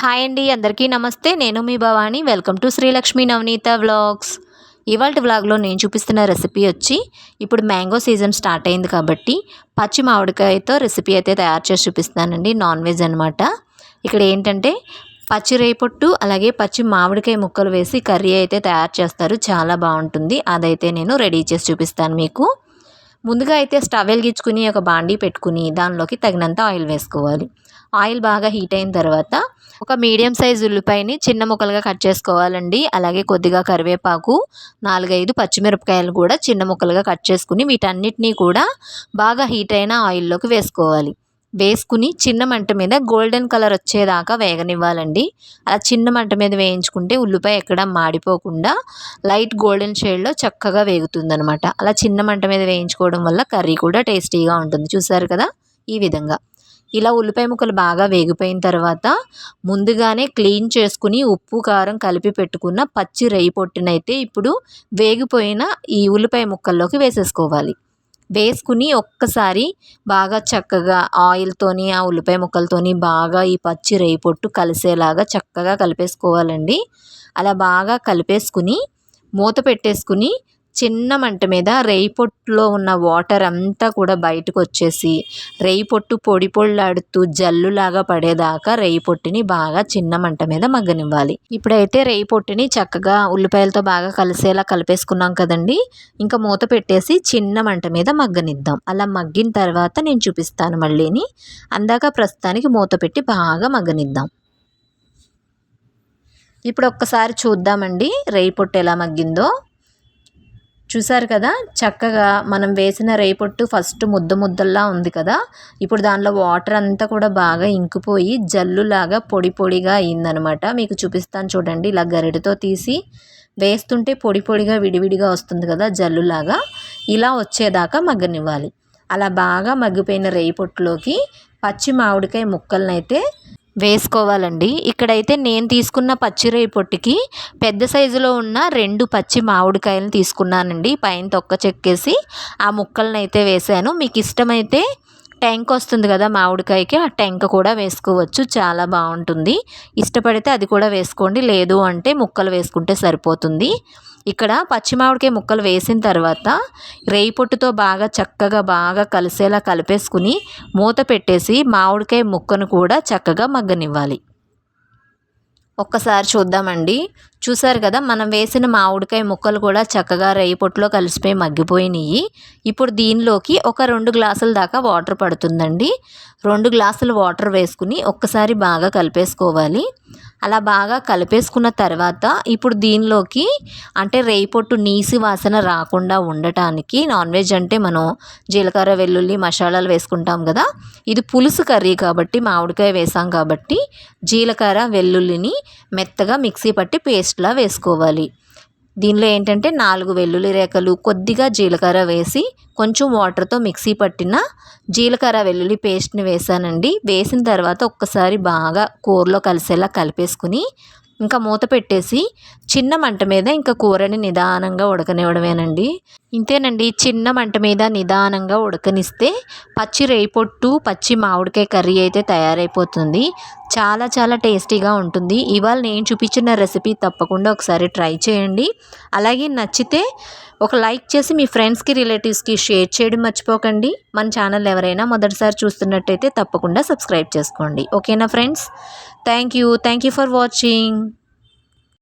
Hi అండి అందరికీ నమస్తే. నేను మీ Bhavani. Welcome to Srilakshmi Navaneetha vlogs. ఇవాళ వ్లాగ్లో నేను చూపిస్తున్న రెసిపీ వచ్చి ఇప్పుడు మ్యాంగో సీజన్ స్టార్ట్ అయింది కాబట్టి పచ్చి మామిడికాయతో రెసిపీ అయితే తయారు చేసి చూపిస్తానండి నాన్ వెజ్ అనమాట ఇక్కడ ఏంటంటే పచ్చి రేపొట్టు అలాగే పచ్చి మామిడికాయ ముక్కలు వేసి కర్రీ అయితే తయారు చేస్తారు. చాలా బాగుంటుంది. అదైతే నేను రెడీ చేసి చూపిస్తాను మీకు. ముందుగా అయితే స్టవ్ వెలిగించుకుని ఒక బాండీ పెట్టుకుని దానిలోకి తగినంత ఆయిల్ వేసుకోవాలి. ఆయిల్ బాగా హీట్ అయిన తర్వాత ఒక మీడియం సైజ్ ఉల్లిపాయని చిన్న ముక్కలుగా కట్ చేసుకోవాలండి. అలాగే కొద్దిగా కరివేపాకు నాలుగైదు పచ్చిమిరపకాయలు కూడా చిన్న ముక్కలుగా కట్ చేసుకుని వీటన్నిటినీ కూడా బాగా హీట్ అయిన ఆయిల్లోకి వేసుకోవాలి. వేసుకుని చిన్న మంట మీద గోల్డెన్ కలర్ వచ్చేదాకా వేగనివ్వాలండి. అలా చిన్న మంట మీద వేయించుకుంటే ఉల్లిపాయ ఎక్కడ మాడిపోకుండా లైట్ గోల్డెన్ షేడ్లో చక్కగా వేగుతుందనమాట అలా చిన్న మంట మీద వేయించుకోవడం వల్ల కర్రీ కూడా టేస్టీగా ఉంటుంది. చూసారు కదా? ఈ విధంగా. ఇలా ఉల్లిపాయ ముక్కలు బాగా వేగిపోయిన తర్వాత ముందుగానే క్లీన్ చేసుకుని ఉప్పు కారం కలిపి పెట్టుకున్న పచ్చి రేయి పొట్టినైతే ఇప్పుడు వేగిపోయిన ఈ ఉల్లిపాయ ముక్కల్లోకి వేసేసుకోవాలి. వేసుకుని ఒక్కసారి బాగా చక్కగా ఆయిల్తోని ఆ ఉల్లిపాయ ముక్కలతోని బాగా ఈ పచ్చి రేయి పొట్టు కలిసేలాగా చక్కగా కలిపేసుకోవాలండి. అలా బాగా కలిపేసుకుని మూత పెట్టేసుకుని చిన్న మంట మీద రేయి పొట్టులో ఉన్న వాటర్ అంతా కూడా బయటకు వచ్చేసి రేయి పొట్టు పొడి పొళ్ళాడుతూ జల్లులాగా పడేదాకా రేయి పొట్టుని బాగా చిన్న మంట మీద మగ్గనివ్వాలి. ఇప్పుడైతే రేయి పొట్టుని చక్కగా ఉల్లిపాయలతో బాగా కలిసేలా కలిపేసుకున్నాం కదండి. ఇంకా మూత పెట్టేసి చిన్న మంట మీద మగ్గనిద్దాం. అలా మగ్గిన తర్వాత నేను చూపిస్తాను మళ్ళీని. అందాక ప్రస్తుతానికి మూత పెట్టి బాగా మగ్గనిద్దాం. ఇప్పుడు ఒక్కసారి చూద్దామండి రేయి పొట్టు ఎలా మగ్గిందో. చూసారు కదా? చక్కగా మనం వేసిన రేపొట్టు ఫస్ట్ ముద్ద ముద్దల్లా ఉంది కదా? ఇప్పుడు దానిలో వాటర్ అంతా కూడా బాగా ఇంకిపోయి జల్లులాగా పొడి పొడిగా అయిందనమాట మీకు చూపిస్తాను చూడండి. ఇలా గరిటతో తీసి వేస్తుంటే పొడి పొడిగా విడివిడిగా వస్తుంది కదా జల్లులాగా. ఇలా వచ్చేదాకా మగ్గనివ్వాలి. అలా బాగా మగ్గిపోయిన రేయి పొట్టులోకి పచ్చి మామిడికాయ ముక్కలనైతే వేసుకోవాలండి. ఇక్కడైతే నేను తీసుకున్న పచ్చిరొయ్య పొట్టికి పెద్ద సైజులో ఉన్న రెండు పచ్చి మామిడికాయలను తీసుకున్నానండి. పైన తొక్క చెక్కేసి ఆ ముక్కలను అయితే వేసాను మీకు ఇష్టమైతే టెంక్ వస్తుంది కదా మామిడికాయకి ఆ టెంక్ కూడా వేసుకోవచ్చు. చాలా బాగుంటుంది. ఇష్టపడితే అది కూడా వేసుకోండి. లేదు అంటే ముక్కలు వేసుకుంటే సరిపోతుంది. ఇక్కడ పచ్చి మామిడికాయ ముక్కలు వేసిన తర్వాత రేయి పొట్టుతో బాగా చక్కగా బాగా కలిసేలా కలిపేసుకుని మూత పెట్టేసి మామిడికాయ ముక్కను కూడా చక్కగా మగ్గనివ్వాలి. ఒక్కసారి చూద్దామండి. చూసారు కదా మనం వేసిన మామిడికాయ ముక్కలు కూడా చక్కగా రేయి పొట్టులో కలిసిపోయి మగ్గిపోయినాయి ఇప్పుడు దీనిలోకి ఒక రెండు గ్లాసుల దాకా వాటర్ పడుతుందండి. రెండు గ్లాసులు వాటర్ వేసుకుని ఒక్కసారి బాగా కలిపేసుకోవాలి. అలా బాగా కలిపేసుకున్న తర్వాత ఇప్పుడు దీనిలోకి అంటే రేయి పొట్టు నీసి వాసన రాకుండా ఉండటానికి నాన్ వెజ్ అంటే మనం జీలకర్ర వెల్లుల్లి మసాలాలు వేసుకుంటాం కదా. ఇది పులుసు కర్రీ కాబట్టి మామిడికాయ వేసాం కాబట్టి జీలకర్ర వెల్లుల్లిని మెత్తగా మిక్సీ పట్టి పేస్ట్లా వేసుకోవాలి. దీనిలో ఏంటంటే నాలుగు వెల్లుల్లి రేఖలు కొద్దిగా జీలకర్ర వేసి కొంచెం వాటర్తో మిక్సీ పట్టిన జీలకర్ర వెల్లుల్లి పేస్ట్ని వేసానండి. వేసిన తర్వాత ఒక్కసారి బాగా కూరలో కలిసేలా కలిపేసుకుని ఇంకా మూత పెట్టేసి చిన్న మంట మీద ఇంకా కూరని నిదానంగా ఉడకనివ్వడమేనండి. ఇంతేనండి చిన్న మంట మీద నిదానంగా ఉడకనిస్తే పచ్చి రేపొట్టు పచ్చి మామిడికాయ కర్రీ అయితే తయారైపోతుంది. చాలా చాలా టేస్టీగా ఉంటుంది. ఇవాళ నేను చూపించిన రెసిపీ తప్పకుండా ఒకసారి ట్రై చేయండి. అలాగే నచ్చితే ఒక లైక్ చేసి మీ ఫ్రెండ్స్కి రిలేటివ్స్కి షేర్ చేయడం మర్చిపోకండి. మన ఛానల్ ఎవరైనా మొదటిసారి చూస్తున్నట్టయితే తప్పకుండా సబ్స్క్రైబ్ చేసుకోండి. ఓకేనా friends? Thank you. Thank you for watching.